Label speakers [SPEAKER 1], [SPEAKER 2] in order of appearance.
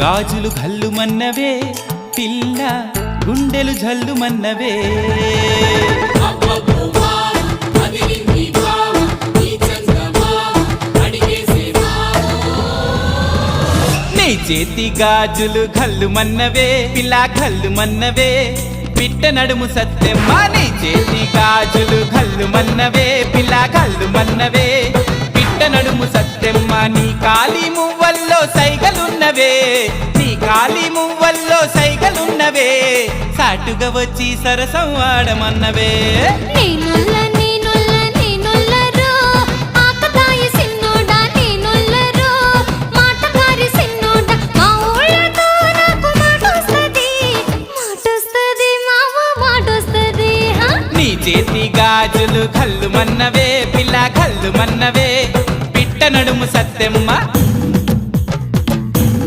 [SPEAKER 1] గాజులు గల్లుమన్నవే పిల్ల గుండెలు జల్లుమన్నవే. నీ చేతి గాజులు గల్లుమన్నవే పిల్ల గల్లుమన్నవే పిట్ట నడుము సత్యమ్మ నీ చేతి గాజులు గల్లుమన్నవే పిల్ల గల్లుమన్నవే పిట్ట నడుము సత్యమ్మ నీ కాలి మువ్వల్లో సైగలున్నవే. నీ కాలి మువ్వల్లో సైగలున్నవే. సాటుగా వచ్చి సరసం ఆడమన్నవే చేతి గాజులు కల్లు మన్నవే పిల్ల కల్లు మన్నవే నడుము సత్యమ్మ.